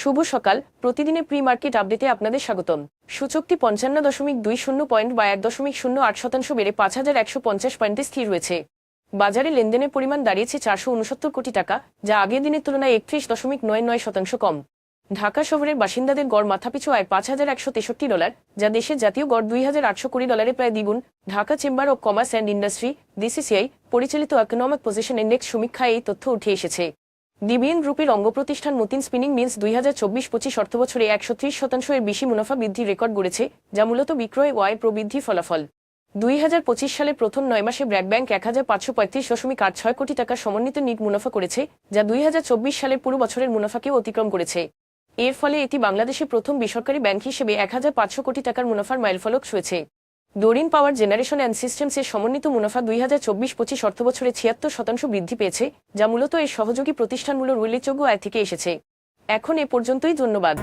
শুভ সকাল। প্রতিদিনের pre market আপডেটে আপনাদের স্বাগতম। সূচকটি পঞ্চান্ন দশমিক দুই শূন্য পয়েন্ট বা এক দশমিক শূন্য আট শতাংশ বেড়ে পাঁচ হাজার একশো পঞ্চাশ পয়েন্টে স্থির রয়েছে। বাজারে লেনদেনের পরিমাণ দাঁড়িয়েছে চারশো উনসত্তর কোটি টাকা, যা আগের দিনের তুলনায় একত্রিশ দশমিক নয় নয় শতাংশ কম। ঢাকা শহরের বাসিন্দাদের গড় মাথাপিছু আয় পাঁচ হাজার একশো তেষট্টি ডলার, যা দেশের জাতীয় গড় দুই হাজার আটশো কুড়ি ডলারে প্রায় দ্বিগুণ। Dhaka chamber of commerce and industry, DCCI, পরিচালিত ইকোনমিক পজিশন ইন্ডেক্স সমীক্ষায় এই তথ্য উঠে এসেছে। ডিবিএন গ্রুপের অঙ্গ প্রতিষ্ঠান মতিন স্পিনিং মিলস দুই হাজার চব্বিশ পঁচিশ অর্থবছরে একশো ত্রিশ শতাংশ এর বেশি মুনাফা বৃদ্ধি রেকর্ড গড়েছে, যা মূলত বিক্রয় ও আয় প্রবৃদ্ধি ফলাফল। দুই হাজার পঁচিশ সালের প্রথম নয় মাসে ব্র্যাক ব্যাংক এক হাজার পাঁচশো পঁয়ত্রিশ দশমিক আট ছয় কোটি টাকা সমন্বিত নিট মুনাফা করেছে, যা দুই হাজার চব্বিশ সালের পুরো বছরের মুনাফাকেও অতিক্রম করেছে। এর ফলে এটি বাংলাদেশের প্রথম বেসরকারি ব্যাংক হিসেবে এক হাজার পাঁচশো কোটি টাকার মুনাফার মাইলফলক ছুঁয়েছে। Doreen power generation and systems এর সমন্বিত মুনাফা দুই হাজার চব্বিশ পঁচিশ অর্থবছরে ছিয়াত্তর শতাংশ বৃদ্ধি পেয়েছে, যা মূলত এর সহযোগী প্রতিষ্ঠানগুলোর উল্লেখযোগ্য আয় থেকে এসেছে। এখন এ পর্যন্তই, ধন্যবাদ।